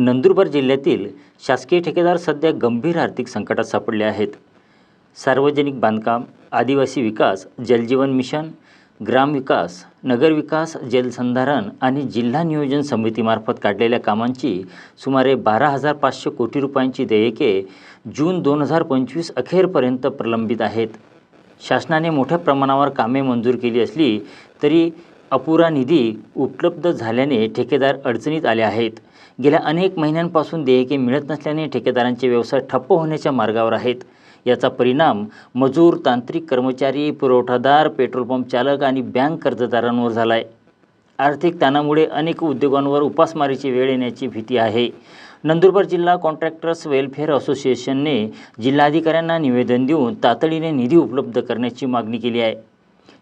नंदुरबार जिल्ह्यातील शासकीय ठेकेदार सध्या गंभीर आर्थिक संकटात सापडले आहेत. सार्वजनिक बांधकाम आदिवासी विकास जलजीवन मिशन ग्रामविकास नगरविकास जलसंधारण आणि जिल्हा नियोजन समितीमार्फत काढलेल्या कामांची सुमारे बारा हजार पाचशे कोटी रुपयांची देयके जून दोन हजार पंचवीस अखेरपर्यंत प्रलंबित आहेत. शासनाने मोठ्या प्रमाणावर कामे मंजूर केली असली तरी अपुरा निधी उपलब्ध झाल्याने ठेकेदार अडचणीत आले आहेत. गेल्या अनेक महिन्यांपासून देयके मिळत नसल्याने ठेकेदारांचे व्यवसाय ठप्प होण्याच्या मार्गावर आहेत. याचा परिणाम मजूर तांत्रिक कर्मचारी पुरवठादार पेट्रोल पंप चालक आणि बँक कर्जदारांवर झाला आहे आर्थिक ताणामुळे अनेक उद्योगांवर उपासमारीची वेळ येण्याची भीती आहे. नंदुरबार जिल्हा कॉन्ट्रॅक्टर्स वेलफेअर असोसिएशनने जिल्हाधिकाऱ्यांना निवेदन देऊन तातडीने निधी उपलब्ध करण्याची मागणी केली आहे.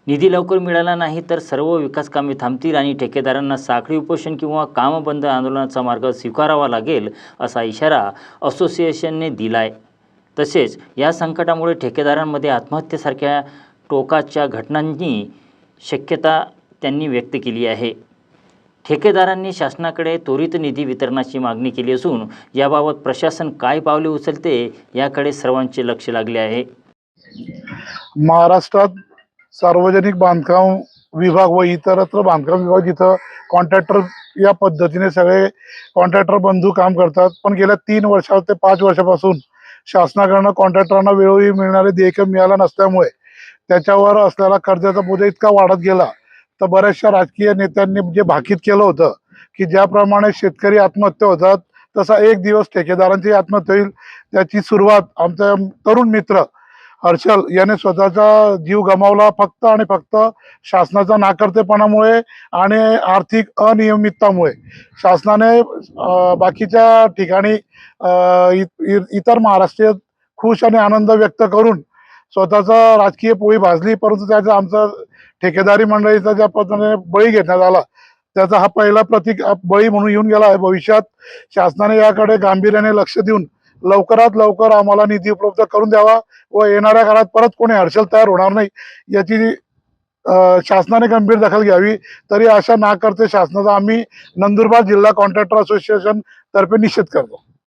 निधी लवकर मिळाला नाही तर सर्व विकास कामे थांबतील आणि ठेकेदारांना साखळी उपोषण किंवा कामबंद आंदोलनाचा मार्ग स्वीकारावा लागेल असा इशारा असोसिएशनने दिला आहे तसेच या संकटामुळे ठेकेदारांमध्ये आत्महत्येसारख्या टोकाच्या घटनांनी शक्यता त्यांनी व्यक्त केली आहे. ठेकेदारांनी शासनाकडे त्वरित निधी वितरणाची मागणी केली असून याबाबत प्रशासन काय पावले उचलते याकडे सर्वांचे लक्ष लागले आहे. महाराष्ट्रात सार्वजनिक बांधकाम विभाग व इतरत्र बांधकाम विभाग जिथं कॉन्ट्रॅक्टर या पद्धतीने सगळे कॉन्ट्रॅक्टर बंधू काम करतात. पण गेल्या तीन वर्षा ते पाच वर्षापासून शासनाकडनं कॉन्ट्रॅक्टरांना वेळोवेळी मिळणारे देयक मिळाला नसल्यामुळे त्याच्यावर असलेला कर्जाचा बोजा इतका वाढत गेला. तर बऱ्याचशा राजकीय नेत्यांनी जे भाकीत केलं होतं की ज्याप्रमाणे शेतकरी आत्महत्या होतात तसा एक दिवस ठेकेदारांची आत्महत्या होईल त्याची सुरुवात आमचा तरुण मित्र हर्षल याने स्वतःचा जीव गमावला फक्त आणि फक्त शासनाचा नाकर्तेपणामुळे आणि आर्थिक अनियमिततामुळे. शासनाने बाकीच्या ठिकाणी इ- इ- इतर महाराष्ट्रीय खुश आणि आनंद व्यक्त करून स्वतःचा राजकीय पोळी भाजली परंतु त्याचा आमचा ठेकेदारी मंडळीचा ज्या पद्धतीने बळी घेण्यात आला त्याचा हा पहिला प्रतीक बळी म्हणून येऊन गेला आहे. भविष्यात शासनाने याकडे गांभीर्याने लक्ष देऊन लवकरात लवकर आम्हाला निधी उपलब्ध करून द्यावा व येणाऱ्या काळात परत कोणी हर्षल तयार होणार नाही याची शासनाने गंभीर दखल घ्यावी. तरी अशा ना करते शासनाचा आम्ही नंदुरबार जिल्हा कॉन्ट्रॅक्टर असोसिएशन तर्फे निषेध करतो.